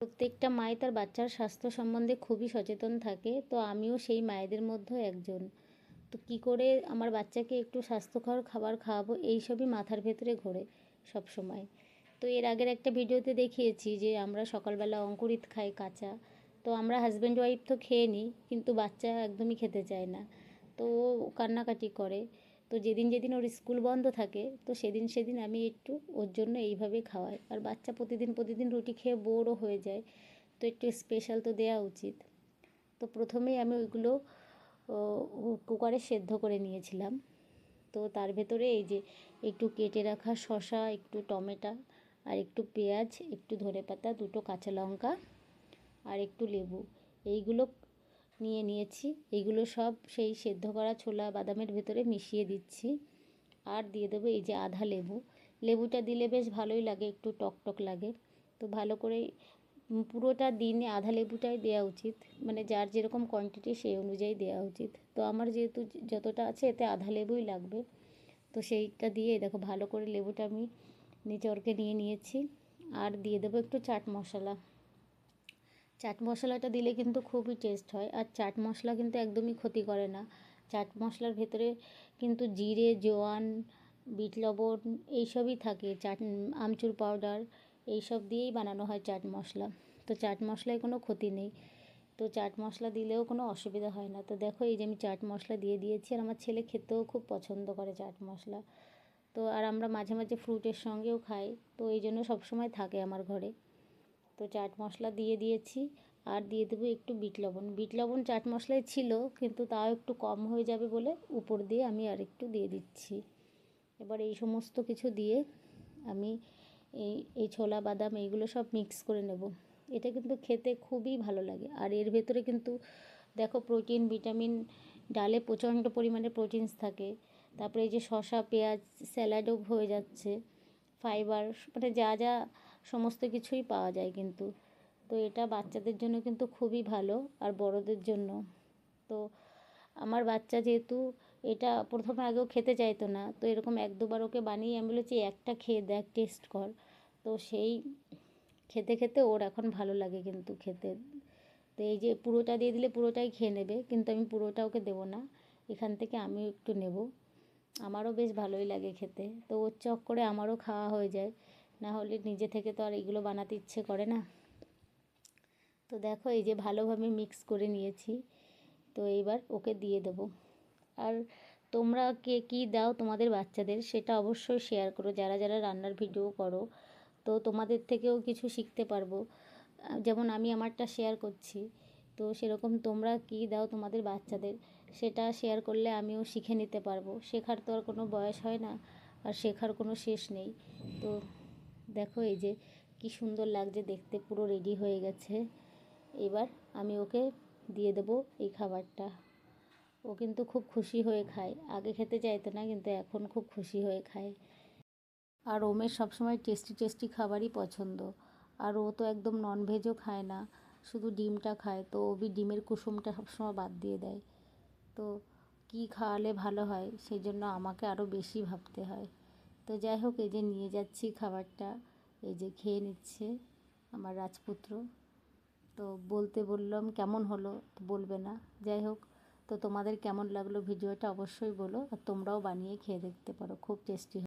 প্রত্যেকটা মাই তার বাচ্চার স্বাস্থ্য সম্বন্ধে খুবই সচেতন থাকে, তো আমিও সেই মায়েদের মধ্যে একজন। তো কী করে আমার বাচ্চাকে একটু স্বাস্থ্যকর খাবার খাওয়াবো, এই সবই মাথার ভেতরে ঘোরে সব সময় তো এর আগের একটা ভিডিওতে দেখিয়েছি যে আমরা সকালবেলা অঙ্কুরিত খাই কাঁচা, তো আমরা হাজব্যান্ড ওয়াইফ তো খেয়ে নিই, কিন্তু বাচ্চা একদমই খেতে চায় না। তো ও কান্নাকাটি করে। তো যেদিন যেদিন ওর স্কুল বন্ধ থাকে, তো সেদিন সেদিন আমি একটু ওর জন্য এইভাবে খাওয়াই। আর বাচ্চা প্রতিদিন প্রতিদিন রুটি খেয়ে বোরও হয়ে যায়, তো একটু স্পেশাল তো দেওয়া উচিত। তো প্রথমেই আমি ওইগুলো কুকারে সেদ্ধ করে নিয়েছিলাম। তো তার ভেতরে এই যে একটু কেটে রাখা শশা একটু টমেটো, আর একটু পেঁয়াজ, একটু ধনে পাতা দুটো কাঁচা লঙ্কা, আর একটু লেবু, এইগুলো নিয়ে নিয়েছি। এইগুলো সব সেই সেদ্ধ করা ছোলা বাদামের ভেতরে মিশিয়ে দিচ্ছি। আর দিয়ে দেবো এই যে আধা লেবু। লেবুটা দিলে বেশ ভালোই লাগে, একটু টক টক লাগে। তো ভালো করে পুরোটা দিনে আধা লেবুটাই দেওয়া উচিত। মানে যার যেরকম কোয়ান্টিটি সেই অনুযায়ী দেওয়া উচিত। তো আমার যেহেতু যতটা আছে এতে আধা লেবুই লাগবে। তো সেইটা দিয়ে দেখো ভালো করে লেবুটা আমি নিচরকে নিয়ে নিয়েছি। আর দিয়ে দেবো একটু চাট মশলা। চাট মশলাটা দিলে কিন্তু খুবই টেস্ট হয়। আর চাট মশলা কিন্তু একদমই ক্ষতি করে না। চাট মশলার ভেতরে কিন্তু জিরে, জোয়ান, বিট লবণ এইসবই থাকে। চাট, আমচুর পাউডার এইসব দিয়েই বানানো হয় চাট মশলা। তো চাট মশলায় কোনো ক্ষতি নেই। তো চাট মশলা দিলেও কোনো অসুবিধা হয় না। তো দেখো এই যে আমি চাট মশলা দিয়ে দিয়েছি আর আমার ছেলে খেতেও খুব পছন্দ করে চাট মশলা। তো আর আমরা মাঝে মাঝে ফ্রুটের সঙ্গেও খাই। তো এই জন্য সবসময় থাকে আমার ঘরে। তো চাট মশলা দিয়ে দিয়েছি। আর দিয়ে দেবো একটু বিট লবণ। বিট লবণ চাট মশলায় ছিল, কিন্তু তাও একটু কম হয়ে যাবে বলে উপর দিয়ে আমি আর একটু দিয়ে দিচ্ছি। এবার এই সমস্ত কিছু দিয়ে আমি এই এই ছোলা, বাদাম এইগুলো সব মিক্স করে নেব। এটা কিন্তু খেতে খুবই ভালো লাগে। আর এর ভেতরে কিন্তু দেখো প্রোটিন ভিটামিন ডালে প্রচণ্ড পরিমাণে প্রোটিনস থাকে। তারপরে এই যে শশা পেঁয়াজ স্যালাডও হয়ে যাচ্ছে। ফাইবার মানে যা যা সমস্ত কিছুই পাওয়া যায় কিন্তু। তো এটা বাচ্চাদের জন্য কিন্তু খুবই ভালো আর বড়দের জন্য। তো আমার বাচ্চা যেহেতু এটা প্রথমে আগেও খেতে চাইতো না, তো এরকম এক দুবার ওকে বানিয়ে আমি বলেছি, একটা খেয়ে দেখ, টেস্ট কর। তো সেই খেতে খেতে ওর এখন ভালো লাগে কিন্তু খেতে। তো এই যে পুরোটা দিয়ে দিলে পুরোটাই খেয়ে নেবে, কিন্তু আমি পুরোটা ওকে দেবো না। এখান থেকে আমিও একটু নেব। আমারও বেশ ভালোই লাগে খেতে। তো ওর চক করে আমারও খাওয়া হয়ে যায়। না হলে নিজে থেকে তো আর এগুলো বানাতে ইচ্ছে করে না। তো দেখো এই যে ভালোভাবে মিক্স করে নিয়েছি। তো এইবার ওকে দিয়ে দেবো। আর তোমরা কে কী দাও তোমাদের বাচ্চাদের সেটা অবশ্যই শেয়ার করো। যারা যারা রান্নার ভিডিও করো, তো তোমাদের থেকেও কিছু শিখতে পারব। যেমন আমি আমারটা শেয়ার করছি, তো সেরকম তোমরা কী দাও তোমাদের বাচ্চাদের সেটা শেয়ার করলে আমিও শিখে নিতে পারব। শেখার তো আর কোনো বয়স হয় না, আর শেখার কোনো শেষ নেই। তো দেখো এই যে কি সুন্দর লাগছে দেখতে, পুরো রেডি হয়ে গেছে। এবার আমি ওকে দিয়ে দেবো এই খাবারটা। ও কিন্তু খুব খুশি হয়ে খায়। আগে খেতে চাইতো না, কিন্তু এখন খুব খুশি হয়ে খায়। আর ওমের সবসময় টেস্টি টেস্টি খাবারই পছন্দ। আর ও তো একদম ননভেজও খায় না, শুধু ডিমটা খায়। তো ওবি ডিমের কুসুমটা সবসময় বাদ দিয়ে দেয়। তো কি খাওয়ালে ভালো হয়, সেই জন্য আমাকে আরও বেশি ভাবতে হয়। তো যাই হোক, এই যে নিয়ে যাচ্ছি খাবারটা। এই যে খেয়ে নিচ্ছে আমার রাজপুত্র। তো বলতে বললাম, কেমন হলো? তো বলবে না। যাই হোক, তো তোমাদের কেমন লাগল ভিডিওটা অবশ্যই বলো, আর তোমরাও বানিয়ে খেয়ে দেখতে পারো। খুব টেস্টি